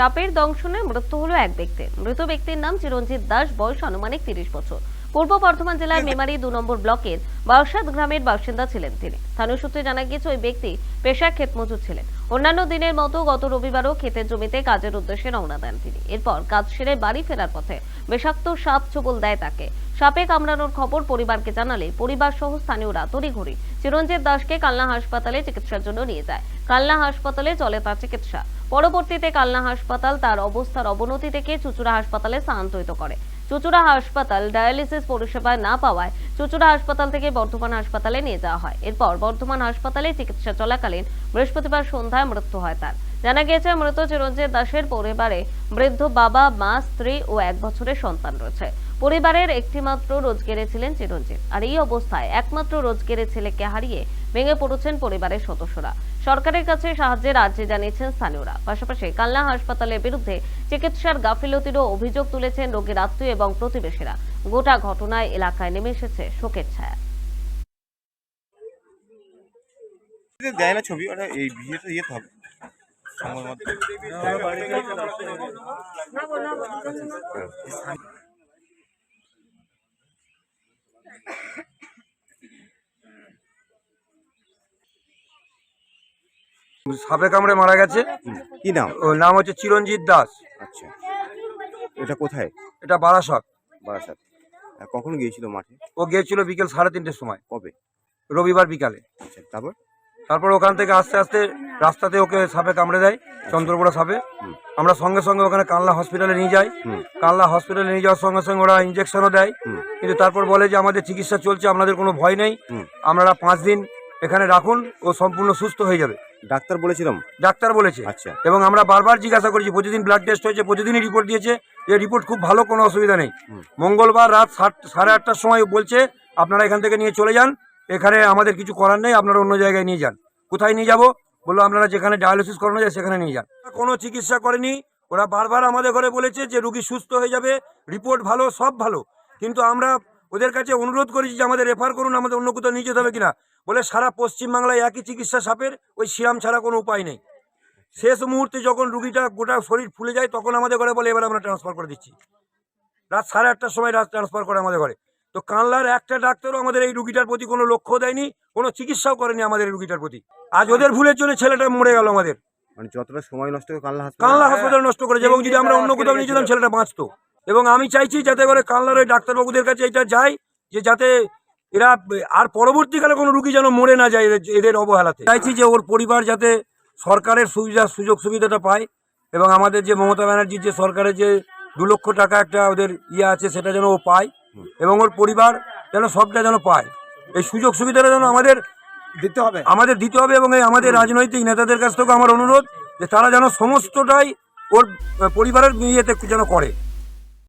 সাপের দংশনে মৃত্যু হলো এক ব্যক্তির। মৃত ব্যক্তির নাম চিরঞ্জিত দাস, বয়স আনুমানিক তিরিশ বছর। পূর্ব বর্ধমান জেলার মেমারি দু নম্বর ব্লকের বারসাদ গ্রামের বাসিন্দা ছিলেন তিনি। স্থানীয় সূত্রে জানা গিয়েছে, ওই ব্যক্তি পেশায় ক্ষেত মজুর ছিলেন। অন্যান্য দিনের মতো গত রবিবারও ক্ষেতের জমিতে কাজের উদ্দেশ্যে রওনা দেন তিনি। এরপর কাজ সেরে বাড়ি ফেরার পথে বিষাক্ত সাপ ছোবল দেয় তাকে। সাপে কামড়ানোর খবর পরিবারকে জানালে পরিবার সহ স্থানীয়রা তড়িঘড়ি। চিরঞ্জিত দাসকে কালনা হাসপাতালে চিকিৎসার জন্য নিয়ে যায়। কালনা হাসপাতালে চলে তার চিকিৎসা। পরবর্তীতে কালনা হাসপাতাল তার অবস্থার অবনতি থেকে চুচুড়া হাসপাতালে স্থানান্তরিত করে। চুচুড়া হাসপাতাল ডায়ালিসিস পরিষেবা না পাওয়ায় চুচুড়া হাসপাতাল থেকে বর্ধমান হাসপাতালে নিয়ে যাওয়া হয়। এরপর বর্ধমান হাসপাতালে চিকিৎসা চলাকালীন বৃহস্পতিবার সন্ধ্যায় মৃত্যু হয় তার। জানা গিয়েছে, মৃত চিরঞ্জিত দাসের পরিবারে বৃদ্ধ বাবা, মা, স্ত্রী ও এক বছরের সন্তান রয়েছে। পরিবারের একটিমাত্র রোজগেরে ছিলেন চিরঞ্জিত আর এই অবস্থায় একমাত্র রোজগেরে ছেলেকে হারিয়ে ভেঙে পড়েছেন পরিবারের সদস্যরা। সরকারের কাছে সাহায্যের আর্জি জানিয়েছেন স্থানীয়রা। পাশাপাশি কালনা হাসপাতালের বিরুদ্ধে চিকিৎসার গাফিলতিরও অভিযোগ তুলেছেন রোগীর আত্মীয় এবং প্রতিবেশীরা। গোটা ঘটনায় এলাকায় নেমে এসেছে শোকের ছায়া। দেয় না ছবি ওটা এই সাপে কামড়ে মারা গেছে। কি নাম? ওর নাম হচ্ছে চিরঞ্জিত দাস। আচ্ছা। এটা কোথায়? এটা বারাসত। বারাসাত। আর কখন গিয়েছিল মাঠে? ও গিয়েছিল বিকেল সাড়ে তিনটের সময়। কবে? রবিবার বিকালে। আচ্ছা তারপর? তারপর ওখান থেকে আস্তে আস্তে রাস্তাতে ওকে সাপে কামড়ে দেয় চন্দ্রপুরা সাপে। আমরা সঙ্গে সঙ্গে ওখানে কালনা হসপিটালে নিয়ে যাই। কালনা হসপিটালে নিয়ে যাওয়ার সঙ্গে সঙ্গে ওরা ইঞ্জেকশনও দেয়। কিন্তু তারপর বলে যে আমাদের চিকিৎসা চলছে আপনাদের কোনো ভয় নেই। আপনারা পাঁচ দিন এখানে রাখুন ও সম্পূর্ণ সুস্থ হয়ে যাবে। ডাক্তার বলেছিলাম? ডাক্তার বলেছে। আচ্ছা। এবং আমরা বারবার জিজ্ঞাসা করেছি প্রতিদিন ব্লাড টেস্ট হয়েছে প্রতিদিনই রিপোর্ট দিয়েছে। যে রিপোর্ট খুব ভালো কোনো অসুবিধা নেই। মঙ্গলবার রাত সাত- সাড়ে আটটার সময় বলছে আপনারা এখান থেকে নিয়ে চলে যান। এখানে আমাদের কিছু করার নেই আপনারা অন্য জায়গায় নিয়ে যান। কোথায় নিয়ে যাব? বলল আপনারা যেখানে ডায়ালিসিস করানো যায় সেখানে নিয়ে যান। কোনো চিকিৎসা করেনি। ওরা বারবার আমাদের ঘরে বলেছে যে রুগী সুস্থ হয়ে যাবে রিপোর্ট ভালো সব ভালো। কিন্তু আমরা ওদের কাছে অনুরোধ করেছি যে আমাদের রেফার করুন আমাদের অন্য কোথাও নিয়ে যেতে হবে কিনা। বলে সারা পশ্চিমবাংলায় একই চিকিৎসা সাপের ওই সিরাম ছাড়া কোনো উপায় নেই। শেষ মুহূর্তে যখন রুগীটা গোটা শরীর ফুলে যায় তখন আমাদের ঘরে বলে এবার আমরা ট্রান্সফার করে দিচ্ছি। রাত সাড়ে আটটার সময় রাত ট্রান্সফার করে আমাদের ঘরে। তো কানলার একটা ডাক্তারও আমাদের এই রুগীটার প্রতি কোনো লক্ষ্য দেয়নি কোনো চিকিৎসাও করেনি আমাদের এই রুগীটার প্রতি। আজ ওদের ভুলের জন্য ছেলেটা মরে গেল আমাদের। মানে যতটা সময় নষ্ট করে কানলা হাসপাতাল হাসপাতাল নষ্ট করেছে এবং যদি আমরা অন্য কোথাও নিয়ে যেতাম ছেলেটা বাঁচতো। এবং আমি চাইছি যাতে করে কানলার ওই ডাক্তারবাবুদের কাছে এটা যায় যে যাতে এরা আর পরবর্তীকালে কোনো রুগী যেন মরে না যায় এদের- এদের অবহেলাতে। চাইছি যে ওর পরিবার যাতে সরকারের সুবিধা সুযোগ সুবিধাটা পায় এবং আমাদের যে মমতা ব্যানার্জির যে সরকারের যে দু লক্ষ টাকা একটা ওদের ইয়ে আছে সেটা যেন ও পায় এবং ওর পরিবার যেন সবটা যেন পায়। এই সুযোগ সুবিধাটা যেন আমাদের দিতে হবে। আমাদের দিতে হবে এবং এই আমাদের রাজনৈতিক নেতাদের কাছ থেকেও আমার অনুরোধ যে তারা যেন সমস্তটাই ওর পরিবারের ইয়েতে যেন করে।